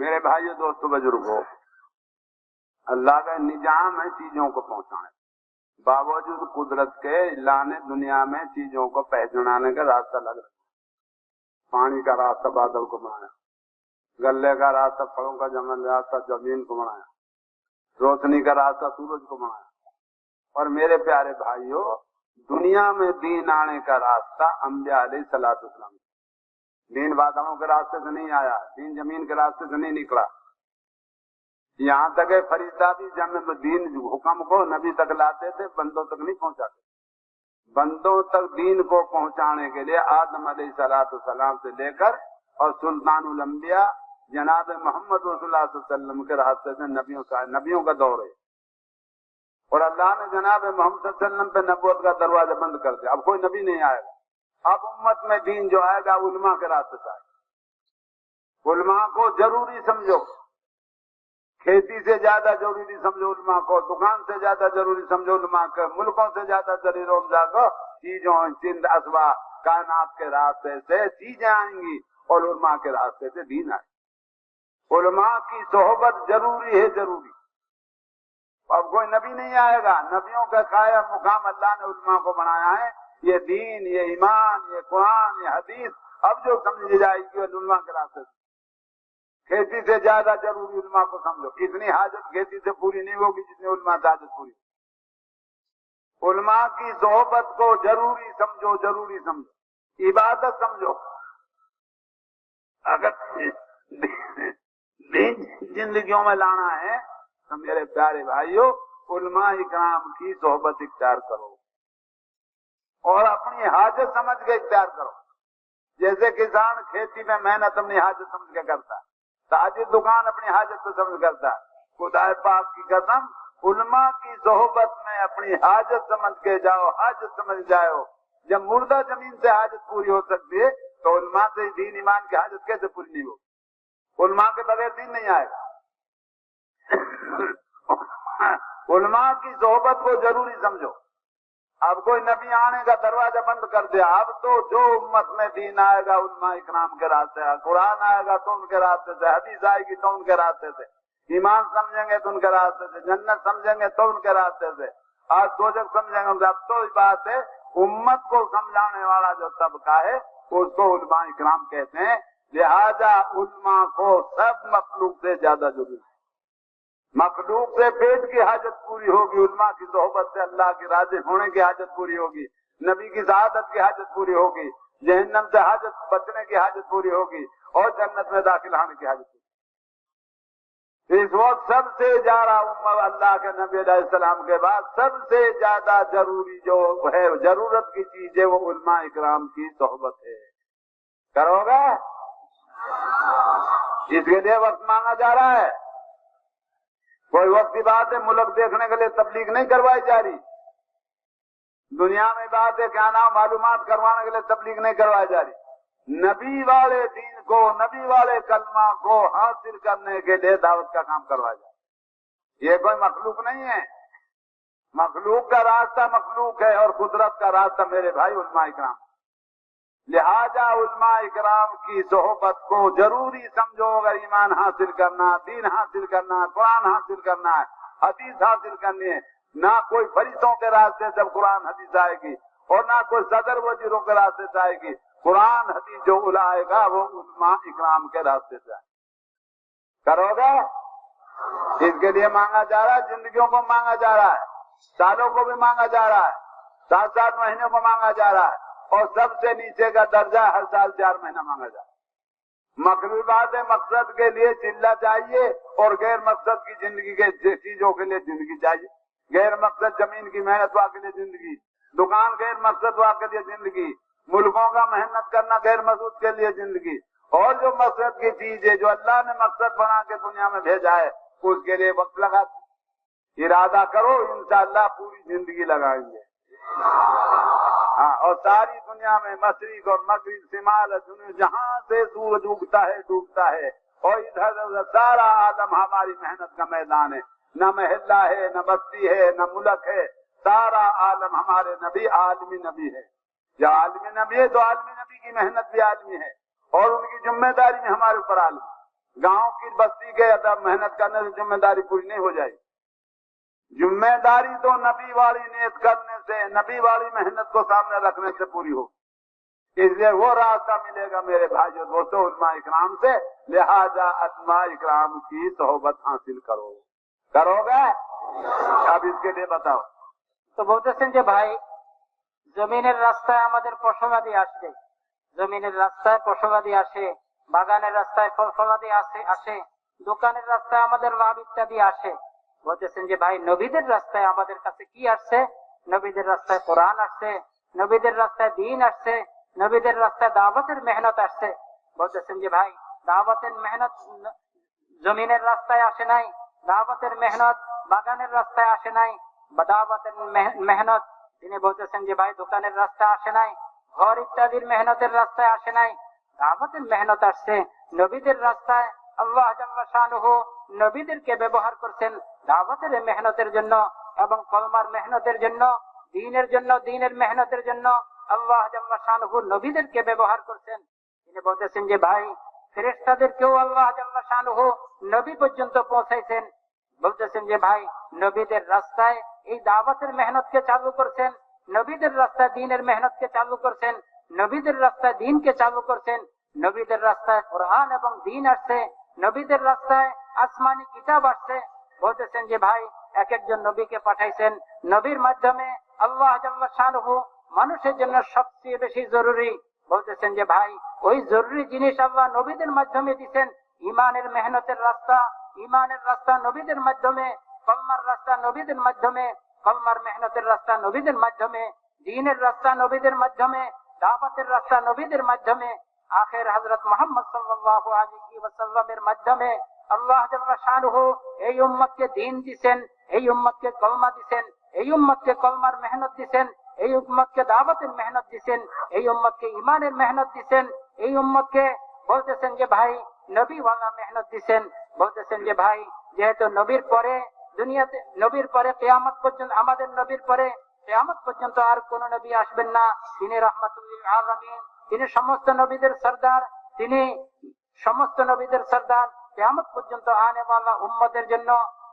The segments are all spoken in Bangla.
میرے بھائیو دوستو بزرگو اللہ کا نظام ہے چیزوں کو پہنچانے۔ باوجود قدرت کے اللہ نے دنیا میں چیزوں کو پہچانے کا راستہ لگ رہا پانی کا راستہ بادل کو بنایا۔ گلے کا راستہ، پھلوں کا جمل راستہ، زمین کو بنایا۔ روشنی کا راستہ، سورج کو بنایا۔ اور میرے پیارے بھائیوں دنیا میں دین آنے کا راستہ امبیا علیہ سلاد اسلام دین باداموں کے راستے سے نہیں آیا دین زمین کے راستے سے نہیں نکلا۔ یہاں تک ہے فرشتہ بھی جب دین حکم کو نبی تک لاتے تھے، بندوں تک نہیں پہنچاتے۔ بندوں تک دین کو پہنچانے کے لیے آدم علیہ صلاحت السلام سے لے کر اور سلطان الانبیاء جناب محمد رسول اللہ صلی اللہ علیہ وسلم کے راستے سے نبیوں کا نبیوں کا دور ہے۔ اور اللہ نے جناب محمد صلی اللہ علیہ وسلم پہ نبوت کا دروازہ بند کر دیا۔ اب کوئی نبی نہیں آئے گا۔ اب امت میں دین جو آئے گا، علماء کے راستے سے آئے گا۔ علماء کو ضروری سمجھو۔ کھیتی سے زیادہ ضروری سمجھو علماء کو، دکان سے زیادہ ضروری سمجھو علماء کو، ملکوں سے زیادہ ضروری علماء کو چیزوں، چند اسبا کائنات کے راستے سے چیزیں آئیں گی اور علماء کے راستے سے دین آئے گی علماء کی صحبت ضروری ہے، ضروری۔ اب کوئی نبی نہیں آئے گا۔ نبیوں کا قائم مقام اللہ نے علماء کو بنایا ہے۔ یہ دین، یہ ایمان، یہ قرآن، یہ حدیث، اب جو سمجھی جائے گی علما کے راستے کھیتی سے زیادہ ضروری علماء کو سمجھو۔ اتنی حاجت کھیتی سے پوری نہیں ہوگی جتنی علماء سے حاجت پوری۔ علماء کی صحبت کو ضروری سمجھو ضروری سمجھو۔ عبادت سمجھو۔ اگر دین زندگیوں میں لانا ہے تو میرے پیارے بھائیوں علماء اکرام کی صحبت اختیار کرو۔ اور اپنی حاجت سمجھ کے اختیار کرو۔ جیسے کسان کھیتی میں محنت اپنی حاجت سمجھ کے کرتا ہے، تاجر دکان اپنی حاجت کو سمجھ کرتا ہے۔ خدا پاک کی قسم، علماء کی صحبت میں اپنی حاجت سمجھ کے جاؤ، حاجت سمجھ جاؤ جب مردہ زمین سے حاجت پوری ہو سکتی ہے، تو علماء سے دین ایمان کی حاجت کیسے پوری نہیں ہو؟ علماء کے بغیر دین نہیں آئے گا۔ علماء کی صحبت کو ضروری سمجھو۔ اب کوئی نبی آنے کا دروازہ بند کر دیا اب تو جو امت میں دین آئے گا، علماء اکرام کے راستے قرآن آئے گا تو ان کے راستے سے، حدیث آئے گی تو ان کے راستے سے، ایمان سمجھیں گے تو ان کے راستے سے، جنت سمجھیں گے تو ان کے راستے سے، آج دو جب سمجھیں گے، اب تو بات ہے، امت کو سمجھانے والا جو طبقہ ہے، اس کو علماء اکرام کہتے ہیں، لہذا علماء کو سب مخلوق سے زیادہ ضروری مخلوق سے پیٹ کی حاجت پوری ہوگی، علماء کی صحبت سے اللہ کے راضی ہونے کی حاجت پوری ہوگی، نبی کی زہادت کی حاجت پوری ہوگی، جہنم سے حاجت بچنے کی حاجت پوری ہوگی اور جنت میں داخل ہونے کی حاجت پوری اس وقت سب سے زیادہ عمر اللہ کے نبی علیہ السلام کے بعد سب سے زیادہ ضروری جو ہے، ضرورت کی چیز ہے، وہ علماء اکرام کی صحبت ہے۔ کرو گے؟ اس کے لیے وقت مانگا جا رہا ہے۔ کوئی وقت کی بات ہے، ملک دیکھنے کے لیے تبلیغ نہیں کروائی جا رہی۔ دنیا میں بات ہے کیا نام معلومات کروانے کے لیے تبلیغ نہیں کروائی جا رہی۔ نبی والے دین کو، نبی والے کلمہ کو حاصل کرنے کے لیے دعوت کا کام کروایا جا رہا۔ یہ کوئی مخلوق نہیں ہے۔ مخلوق کا راستہ مخلوق ہے اور قدرت کا راستہ میرے بھائی علماء اکرام۔ لہذا علماء اکرام کی صحبت کو ضروری سمجھو، اگر ایمان حاصل کرنا دین حاصل کرنا قرآن حاصل کرنا ہے، حدیث حاصل کرنی ہے، نہ کوئی فرشتوں کے راستے جب قرآن حدیث آئے گی اور نہ کوئی صدر وزیروں کے راستے سے آئے گی۔ قرآن حدیث جو الائے گا، وہ علماء اکرام کے راستے سے آئے کرو گے؟ اس کے لیے مانگا جا رہا ہے، زندگیوں کو مانگا جا رہا ہے، سالوں کو بھی مانگا جا رہا ہے، سات سات مہینوں کو مانگا جا رہا ہے۔ اور سب سے نیچے کا درجہ ہر سال چار مہینہ مانگا جائے۔ مقبول بات ہے مقصد کے لیے چلا چاہیے اور غیر مقصد کی زندگی کے چیزوں کے لیے زندگی چاہیے۔ غیر مقصد زمین کی محنت واقع زندگی۔ دکان غیر مقصد واقع کے لیے زندگی۔ ملکوں کا محنت کرنا غیر مقصد کے لیے زندگی۔ اور جو مقصد کی چیز ہے، جو اللہ نے مقصد بنا کے دنیا میں بھیجا ہے، اس کے لیے وقت لگا ارادہ کرو، انشاءاللہ پوری زندگی لگائیں گے۔ ہاں اور ساری دنیا میں مشرق اور مغرب، شمال جہاں سے سورج اگتا ہے، ڈوبتا ہے۔ اور ادھر ادھر سارا عالم ہماری محنت کا میدان ہے۔ نہ محلہ ہے، نہ بستی ہے، نہ ملک ہے۔ سارا عالم ہمارے نبی عالمی نبی ہے۔ یا عالمی نبی ہے تو عالمی نبی کی محنت بھی عالمی ہے۔ اور ان کی ذمہ داری میں ہمارے اوپر عالم گاؤں کی بستی کے محنت کرنے سے ذمہ داری پوری نہیں ہو جائے گی۔ ذمہ داری تو نبی والی نیت کرنے سے، نبی والی محنت کو سامنے رکھنے سے پوری ہو۔ اس لیے وہ راستہ ملے گا میرے بھائی اور دوستوں علماء اکرام سے۔ لہذا علماء اکرام کی صحبت حاصل کرو۔ کرو گے؟ اب اس کے لیے بتاؤ۔ تو তো বলতেছেন যে ভাই জমিনের রাস্তায় আমাদের পশমাদি আসবে জমিনের রাস্তায় পশমাদি آسے বাগানের রাস্তায় ফল ফলাদি আসে আসে দোকানের রাস্তায় আমাদের লাভ ইত্যাদি আসে বলতেছেন যে, ভাই, নবীদের রাস্তায় আমাদের কাছে কি আসছে? নবীদের রাস্তায় কোরআন আসছে, নবীদের রাস্তায় দিন আসছে, নবীদের রাস্তায় দাওয়াতের মেহনত আসছে। বলতেছেন যে, ভাই, দাওয়াতের মেহনত জমিনের রাস্তায় আসে নাই, দাওয়াতের মেহনত বাগানের রাস্তায় আসে নাই দাওয়াতের মেহনত তিনি বলতেছেন যে, ভাই, দোকানের রাস্তা আসে নাই, ঘর ইত্যাদির মেহনতের রাস্তায় আসে নাই, দাওয়াতের মেহনত আসছে, নবীদের রাস্তায় আল্লাহ নবীদেরকে ব্যবহার করছেন দাওয়াতের মেহনতের জন্য এবং কলমার মেহনতের জন্য, দিনের জন্য, দিনের মেহনতের জন্য আল্লাহ শাহরুহু নবীদেরকে ব্যবহার করছেন। তিনি বলতেছেন যে, ভাই ফেরেস্তাদেরকেও আল্লাহ শাহরুহু নবী পর্যন্ত পৌঁছাইছেন। বলতেছেন যে, ভাই, নবীদের রাস্তায় এই দাওয়াতের মেহনতকে চালু করছেন, নবীদের রাস্তায় দিনের মেহনতকে চালু করছেন, নবীদের রাস্তায় দিনকে চালু করছেন, নবীদের রাস্তায় কোরআন এবং দিন আসছে, নবীদের রাস্তায় আসমানি কিতাব আসছে, বলতেছেন যে, ভাই এক একজন নবীকে পাঠাইছেন। নবীর মাধ্যমে আল্লাহ শাহরুহু মানুষের জন্য সবচেয়ে বেশি জরুরি। বলতেছেন যে, ভাই, ওই জরুরি জিনিস আল্লাহ নবীদের মাধ্যমে দিচ্ছেন ইমানের মেহনতের রাস্তা, ইমানের রাস্তা নবীদের মাধ্যমে, কলমার রাস্তা নবীদের মাধ্যমে, কলমার মেহনতের রাস্তা নবীদের মাধ্যমে, দিনের রাস্তা নবীদের মাধ্যমে, দাওয়াতের রাস্তা নবীদের মাধ্যমে, আখের হজরত মোহাম্মদ সাল্লাল্লাহু আলাইহি ওয়াসাল্লামের মাধ্যমে আল্লাহ শাহরুহু এই উম্মতকে দিন দিছেন, এই উম্মতকে কলমা দিছেন, এই উম্মতকে কলমার মেহনত দিছেন, এই উম্মতকে দাওয়াতের মেহনত দিছেন, এই উম্মতকে ইমানের মেহনত দিছেন, এই উম্মতকে বলতেছেন যে, ভাই, নবীওয়ালা মেহনত দিছেন। বলতেছেন যে, ভাই, যেহেতু নবীর পরে দুনিয়াতে, নবীর পরে কেয়ামত পর্যন্ত, আমাদের নবীর পরে কেয়ামত পর্যন্ত আর কোন নবী আসবেন না। তিনি রহমাতুল্লিল আলমিন, তিনি সমস্ত নবীদের সর্দার, তিনি সমস্ত নবীদের সর্দার। কেয়ামত পর্যন্ত আনে আনেওয়ালা উম্মদের জন্য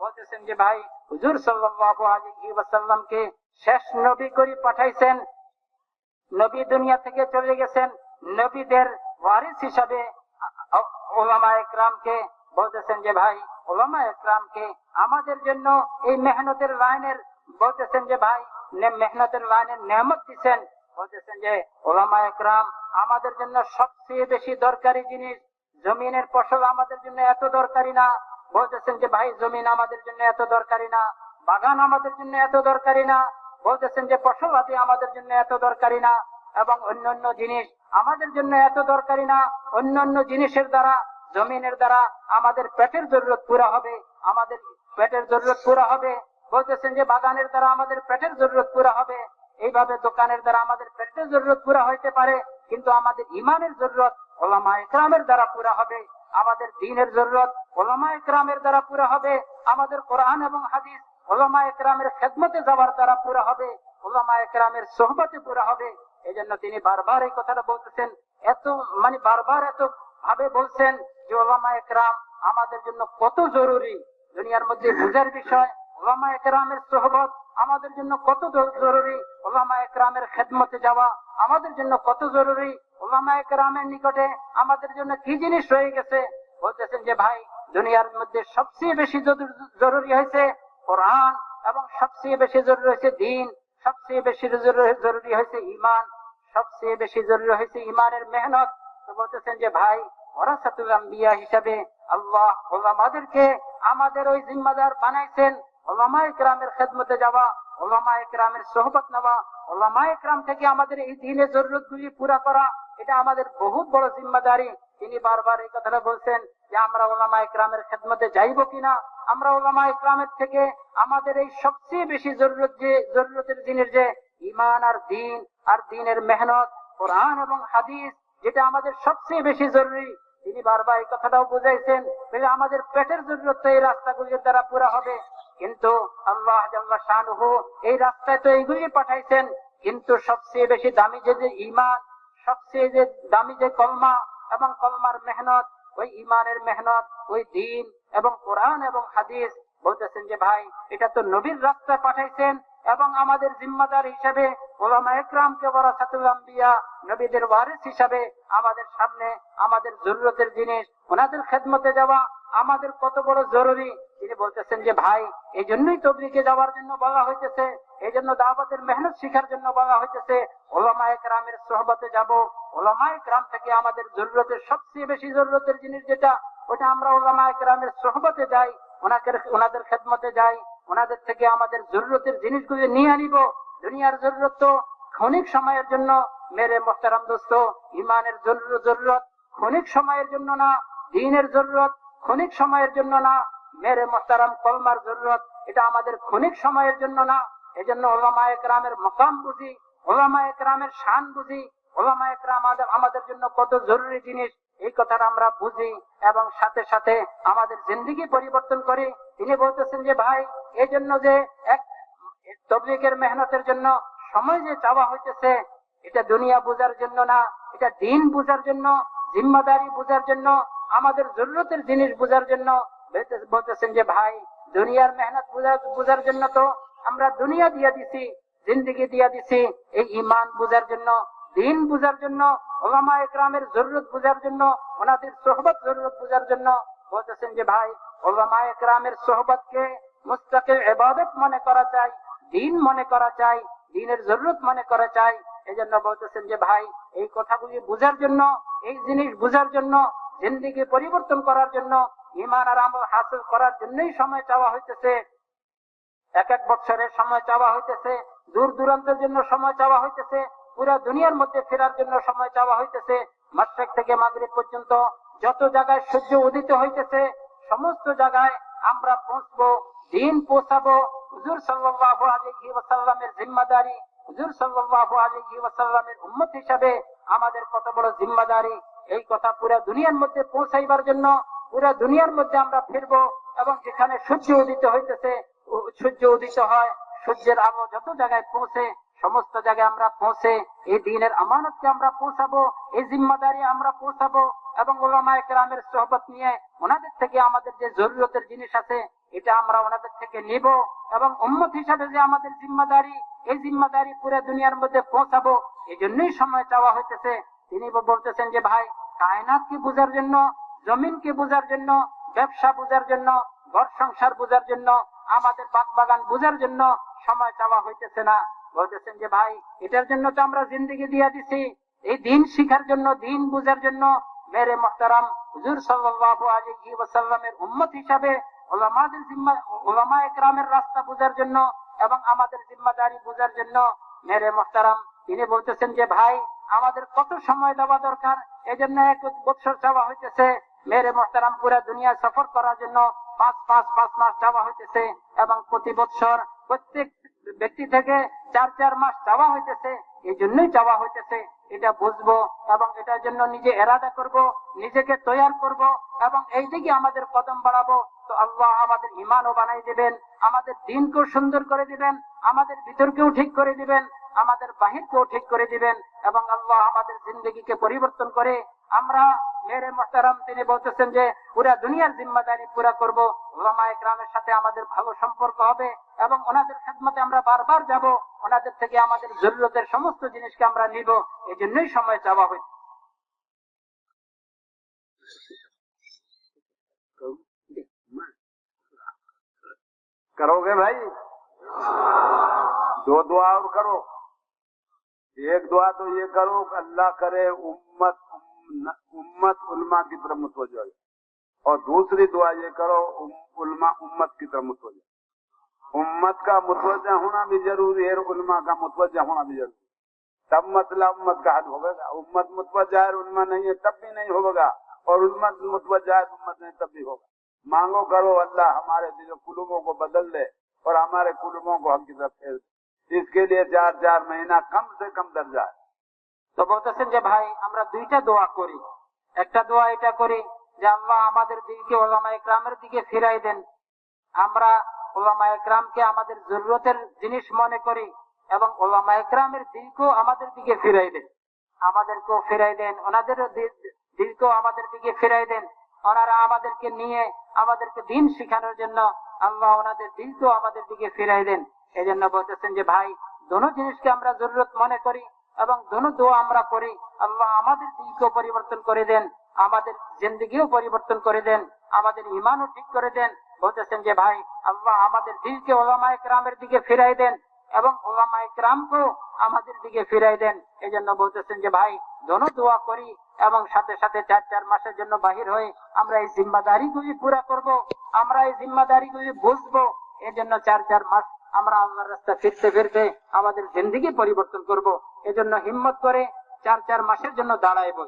বলতেছেন যে ভাই, হুজুর সাল্লাল্লাহু আলাইহি ওয়াসাল্লামকে শেষ নবী করে পাঠাইছেন। নবী দুনিয়া থেকে চলে গেছেন। নবীদের ওয়ারিস হিসাবে ওলামা একরামকে বলতেছেন যে ভাই, ওলামা একরামকে আমাদের জন্য এই মেহনতের লাইনের বলতেছেন যে ভাই মেহনতের লাইনের নেমত দিচ্ছেন বলতেছেন যে ওলামা একরাম আমাদের জন্য সবচেয়ে বেশি দরকারি জিনিস জমিনের ফসল আমাদের জন্য এত দরকারি না। বলতেছেন যে, ভাই, জমিন আমাদের জন্য এত দরকারি না। বাগান আমাদের জন্য এত দরকারি না। বলতেছেন যে ফসল আদি আমাদের জন্য এত দরকারি না এবং অন্যান্য জিনিস আমাদের জন্য এত দরকারি না। অন্যান্য জিনিসের দ্বারা, জমিনের দ্বারা আমাদের পেটের জরুরত পুরা হবে। আমাদের পেটের জরুরত পুরা হবে। বলতেছেন যে, বাগানের দ্বারা আমাদের পেটের জরুরত পুরা হবে। এইভাবে দোকানের দ্বারা আমাদের পেটের জরুরত পুরা হইতে পারে, কিন্তু আমাদের ইমানের জরুরত ওলামা ইকরামের দ্বারা পুরা হবে। আমাদের দিনের জরুরত ওলামা ইকরামের দ্বারা পুরা হবে। আমাদের কোরআন এবং হাদিস ওলামা একরামের খেদমতে যাওয়ার দ্বারা পুরা হবে। ওলামা একরামের সোহবতে পুরা হবে। এই জন্য তিনি বারবার এই কথাটা বলতেছেন। এত মানে বারবার এত ভাবে বলছেন যে ওলামা একরাম আমাদের জন্য কত জরুরি। দুনিয়ার মধ্যে বুঝার বিষয় ওলামা একরামের সোহবত আমাদের জন্য কত জরুরি। ওলামা একরামের খেদমতে যাওয়া আমাদের জন্য কত জরুরি। ওলামা নিকটে আমাদের জন্য কি জিনিস রয়ে গেছে? বলতেছেন যে, ভাই, দুনিয়ার মধ্যে সবচেয়ে বেশি জরুরি- হয়েছে কোরআন এবং সবচেয়ে বেশি জরুরি হয়েছে দিন, সবচেয়ে বেশি জরুরি- হয়েছে ইমান সবচেয়ে বেশি জরুরি হয়েছে ইমানের মেহনত। তো বলতেছেন যে, ভাই আম্বিয়া হিসাবে আল্লাহ ওলামাদেরকে আমাদের ওই জিম্মাদার বানাইছেন। ওলামা ইকরামের খেদমতে যাওয়া ওলামা ইকরামের সোহবত নেওয়া ওলামা ইকরাম থেকে আমাদের এই দিনের জরুরত গুলি পুরা করা এটা আমাদের বহুত বড় জিম্মাদারি। তিনি বারবার এই কথাটা বলছেন যে, আমরা ওলামা ইকরামের খেদমতে যাইব কিনা? আমরা ওলামা ইকরামের থেকে আমাদের এই সবচেয়ে বেশি জরুরত যে, জরুরতের দিনের যে ইমান আর দিন আর দিনের মেহনত, কোরআন এবং হাদিস, যেটা আমাদের সবচেয়ে বেশি জরুরি। তিনি বারবার এই কথাটাও বুঝাইছেন আমাদের পেটের জরুরত এই রাস্তাগুলির দ্বারা পুরা হবে। কিন্তু আল্লাহ শাহরুহু এই রাস্তায় তো এইগুলি পাঠাইছেন। কিন্তু সবচেয়ে বেশি দামি যে ইমান সবচেয়ে যে দামি যে কলমা এবং কলমার মেহনত, ওই ইমানের মেহনত, ওই দিন এবং কোরআন এবং হাদিস বলতেছেন যে, ভাই, এটা তো নবীর রাস্তায় পাঠাইছেন এবং আমাদের জিম্মাদার হিসাবে ওলামা একরামকে বড় সাতুলাম্বিয়া নবীদের ওয়ারিস হিসাবে আমাদের সামনে আমাদের জরুরতের জিনিস, ওনাদের খেদমতে যাওয়া আমাদের কত বড় জরুরি। তিনি বলতেছেন যে, ভাই এই জন্যই তবলিকে যাওয়ার জন্য বলা হইতেছে এই জন্য দাওয়াতের মেহনত শিখার জন্য বলা হইতেছে ওলামা একরামের সোহবতে যাব। ওলামা একরাম থেকে আমাদের জরুরতের সবচেয়ে বেশি জরুরতের জিনিস যেটা, ওটা আমরা ওলামা একরামের সোহবতে যাই, ওনাকে ওনাদের খেদমতে যাই, ওনাদের থেকে আমাদের জরুরতের জিনিসগুলি নিয়ে আনিব। দুনিয়ার জরুরত তো ক্ষণিক সময়ের জন্য, মেরে মোহতারাম দোস্ত, ইমানের জরুরত ক্ষণিক সময়ের জন্য না, দিনের জরুরত ক্ষণিক সময়ের জন্য না, মেরে মোহতারাম কলমার জরুরত, এটা আমাদের ক্ষণিক সময়ের জন্য না। এজন্য ওলামা একরামের মকাম বুঝি, ওলামা একরামের শান বুঝি, ওলামা একরাম আমাদের জন্য কত জরুরি জিনিস, এই কথাটা আমরা বুঝি এবং সাথে সাথে আমাদের জিন্দিগি পরিবর্তন করি। তিনি বলতেছেন যে, ভাই এই জন্য যে এক তবলিগের মেহনতের জন্য সময় যে চাওয়া হইতেছে, এটা দুনিয়া বুঝার জন্য না, এটা দিন বুঝার জন্য, জিম্মাদারি বুঝার জন্য, আমাদের জরুরতের জিনিস বুঝার জন্য। বলতেছেন যে, ভাই, দুনিয়ার মেহনত বুঝার জন্য তো আমরা দুনিয়া দিয়ে দিছি, জিন্দিগি দিয়ে দিছি, এই ইমান বুঝার জন্য, দিন বুঝার জন্য, ওলামা একরামের জরুরত বুঝার জন্য, ওনাদের সোহবত জরুরত বুঝার জন্য বলতেছেন যে, ভাই, ওলামা একরামের সোহবতকে মুস্তাকে এবাদত মনে করা চাই, দিন মনে করা চাই, দিনের জরুরত মনে করা চাই। এই জন্য বলতেছেন যে, ভাই, এই কথাগুলি বুঝার জন্য, এই জিনিস বুঝার জন্য, জিন্দিগি পরিবর্তন করার জন্য ইমান আর আমল হাসিল করার জন্যই সময় চাওয়া হইতেছে। এক এক বছরের সময় চাওয়া হইতেছে, দূর দূরান্তের জন্য সময় চাওয়া হইতেছে, পুরো দুনিয়ার মধ্যে ফেরার জন্য সময় চাওয়া হইতেছে। মাসেক থেকে মাগরিব পর্যন্ত যত জায়গায় সূর্য উদিত হইতেছে, সমস্ত জায়গায় আমরা পৌঁছবো, দিন পৌঁছাবো। হুজুর সাল্লাল্লাহু আলাইহি ওয়াসাল্লামের জিম্মাদারি, হুজুর সাল্লাল্লাহু আলাইহি ওয়াসাল্লামের উম্মত হিসাবে আমাদের কত বড় জিম্মাদারি। এই কথা পুরো দুনিয়ার মধ্যে পৌঁছাইবার জন্য, পুরো দুনিয়ার মধ্যে আমরা ফিরবো এবং যেখানে সূর্য উদিত হইতেছে সূর্য উদিত হয়, সূর্যের আলো যত জায়গায় পৌঁছে, সমস্ত জায়গায় আমরা পৌঁছে, এই দিনের আমানতকে আমরা পৌঁছাবো, এই জিম্মাদারি আমরা পৌঁছাবো, এবং ওলামায় সহবত নিয়ে ওনাদের থেকে আমাদের যে জরুরতের জিনিস আছে, এটা আমরা ওনাদের থেকে নিব, এবং উম্মত হিসাবে যে আমাদের জিম্মাদারি, এই জিম্মাদারি পুরো দুনিয়ার মধ্যে পৌঁছাবো এই জন্যই সময় চাওয়া হইতেছে। তিনি বলতেছেন যে, ভাই, কায়নাতকে বোঝার জন্য, জমিনকে বোঝার জন্য, ব্যবসা বোঝার জন্য ঘর সংসার বোঝার জন্য, আমাদের বাগ বাগান বোঝার জন্য সময় চাওয়া হইতেছে না। বলতেছেন যে, ভাই, এটার জন্য তো আমরা জিন্দিগি দিয়ে দিছি। এই দিন শিখার জন্য, দিন বুঝার জন্য মেরে মোহতারাম হুজুর সাল্লাল্লাহু আলাইহি ওয়াসাল্লামের উম্মত হিসাবে ওলামাদের জিম্মা ওলামা একরামের রাস্তা বুঝার জন্য এবং আমাদের জিম্মাদারি বুঝার জন্য মেরে মোহতারাম। তিনি বলতেছেন যে, ভাই, আমাদের কত সময় দেওয়া দরকার? এজন্য এক বছর চাওয়া হইতেছে। মেরে মোহতারাম পুরা দুনিয়া সফর করার জন্য পাঁচ পাঁচ পাঁচ মাস চাওয়া হইতেছে এবং প্রতি বছর প্রত্যেক ব্যক্তি থেকে চার চার মাস চাওয়া হইতেছে, এই জন্যই চাওয়া হইতেছে। এটা বুঝব এবং এটার জন্য নিজে এরাদা করব, নিজেকে তৈয়ার করব এবং এই দিকে আমাদের কদম বাড়াবো। তো আল্লাহ আমাদের ইমানও বানাই দিবেন, আমাদের দিনকেও সুন্দর করে দিবেন, আমাদের ভিতরকেও ঠিক করে দিবেন, আমাদের বাহিরকেও ঠিক করে দিবেন এবং আল্লাহ আমাদের জিন্দগিকে পরিবর্তন করে আমরা মেরে মোহতারাম তিনি বলতেছেন যে পুরা দুনিয়ার জিম্মাদারি পুরা করবো ওলামায় গ্রামের সাথে আমাদের ভালো সম্পর্ক হবে এবং ওনাদের খেদমতে আমরা বারবার যাব ওনাদের থেকে আমাদের জরুরতের সমস্ত জিনিসকে আমরা নিব এই জন্যই সময় চাওয়া হয়েছে करोगे भाई दो दुआ और करो एक दुआ तो ये करो कि अल्लाह करे उम्मत امت علماء کی طرف متوجہ ہو اور دوسری دعا یہ کرو علماء امت کی طرف متوجہ امت کا متوجہ ہونا بھی ضروری ہے علماء کا متوجہ ہونا بھی ضروری تب مسئلہ امت کا حل ہوگا۔ امت متوجہ ہے علماء نہیں ہے، تب بھی نہیں ہوگا۔ اور امت متوجہ ہے، امت نہیں، تب بھی ہوگا۔ مانگو، کرو، اللہ ہمارے دل قلوبوں کو بدل دے اور ہمارے قلوبوں کو ہم کی طرف دے۔ اس کے لیے چار چار مہینہ کم سے کم درجہ ہے۔ তো বলতেছেন যে, ভাই, আমরা দুইটা দোয়া করি। একটা দোয়া এটা করি যে, আল্লাহ আমাদের দিকে ওলামা একরামের দিকে ফিরাই দেন। আমরা ওলামা একরামকে আমাদের জরুরতের জিনিস মনে করি এবং ওলামা একরামের দিলকেও আমাদের দিকে ফিরাই দেন। আমাদেরকেও ফিরাই দেন। ওনাদের দিলকেও আমাদের দিকে ফিরাই দেন। ওনারা আমাদেরকে নিয়ে আমাদেরকে দিন শিখানোর জন্য আল্লাহ ওনাদের দিলকেও আমাদের দিকে ফিরাই দেন। এই জন্য বলতেছেন যে, ভাই, দোনো জিনিসকে আমরা জরুরত মনে করি। এবং দোনো দোয়া আমরা করি। আল্লাহ আমাদের দিলকেও পরিবর্তন করে দেন, আমাদের জিন্দগিও পরিবর্তন করে দেন, আমাদের ইমানও ঠিক করে দেন। বলতেছেন যে, ভাই, আল্লাহ আমাদের দিলকে ওলামা একরামের দিকে ফিরাই দেন এবং ওলামা একরামকেও আমাদের দিকে ফিরাই দেন। এই জন্য বলতেছেন যে, ভাই দোনো দোয়া করি এবং সাথে সাথে চার চার মাসের জন্য বাহির হয়ে আমরা এই জিম্মাদারি গুলি পুরা করব, আমরা এই জিম্মাদারি গুলি বুঝব। এই জন্য চার চার মাস আমরা আল্লাহর রাস্তা ফিরতে ফিরতে আমাদের জিন্দিগি পরিবর্তন করব। এজন্য হিম্মত করে চার চার মাসের জন্য দাঁড়াইব